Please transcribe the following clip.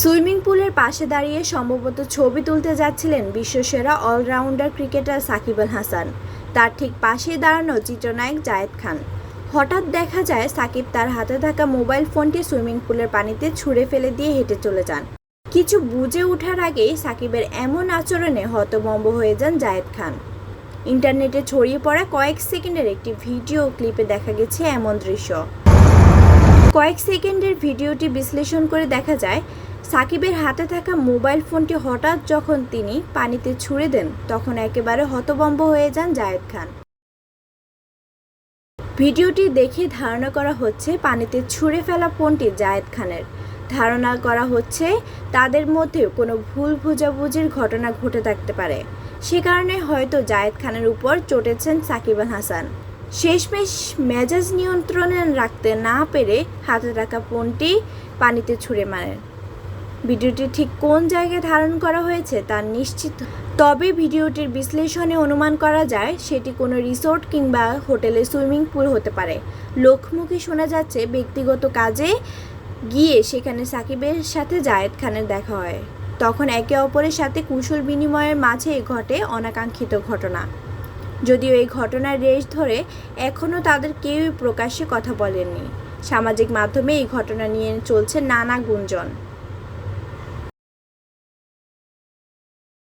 Swimming পুলের পাশে দাঁড়িয়ে সম্ভবত ছবি তুলতে যাচ্ছিলেন বিশ্বসেরা অলরাউন্ডার ক্রিকেটার সাকিব আল হাসান। তার ঠিক পাশেই দাঁড়ানো চিত্রনায়ক জায়েদ খান। হঠাৎ দেখা যায়, সাকিব তার হাতে থাকা মোবাইল ফোনটি সুইমিং পুলের পানিতে ছুঁড়ে ফেলে দিয়ে হেঁটে চলে যান। কিছু বুঝে ওঠার আগেই সাকিবের এমন আচরণে হতভম্ব হয়ে যান জায়েদ খান। ইন্টারনেটে ছড়িয়ে পড়া কয়েক সেকেন্ডের একটি ভিডিও ক্লিপে দেখা গেছে এমন দৃশ্য। কয়েক সেকেন্ডের ভিডিওটি বিশ্লেষণ করে দেখা যায়, সাকিবের হাতে থাকা মোবাইল ফোনটি হঠাৎ যখন তিনি পানিতে ছুঁড়ে দেন, তখন একেবারে হতবম্ব হয়ে যান জায়েদ খান। ভিডিওটি দেখে ধারণা করা হচ্ছে, পানিতে ছুঁড়ে ফেলা ফোনটি জায়েদ খানের। ধারণা করা হচ্ছে, তাদের মধ্যে কোনো ভুল বোঝাবুঝির ঘটনা ঘটে থাকতে পারে। সে কারণে হয়তো জায়েদ খানের উপর চটেছেন সাকিব আল হাসান। শেষমেশ মেজাজ নিয়ন্ত্রণে রাখতে না পেরে হাতে রাখা ফোনটি পানিতে ছুঁড়ে মারেন। ভিডিওটি ঠিক কোন জায়গায় ধারণ করা হয়েছে তা নিশ্চিত তবে ভিডিওটির বিশ্লেষণে অনুমান করা যায়, সেটি কোনো রিসোর্ট কিংবা হোটেলে সুইমিং পুল হতে পারে। লোকমুখে শোনা যাচ্ছে, ব্যক্তিগত কাজে গিয়ে সেখানে সাকিবের সাথে জায়েদ খানের দেখা হয়। তখন একে অপরের সাথে কুশল বিনিময়ের মাঝে ঘটে অনাকাঙ্ক্ষিত ঘটনা। যদিও এই ঘটনার রেশ ধরে এখনও তাদের কেউই প্রকাশ্যে কথা বলেননি। সামাজিক মাধ্যমে এই ঘটনা নিয়ে চলছে নানা গুঞ্জন।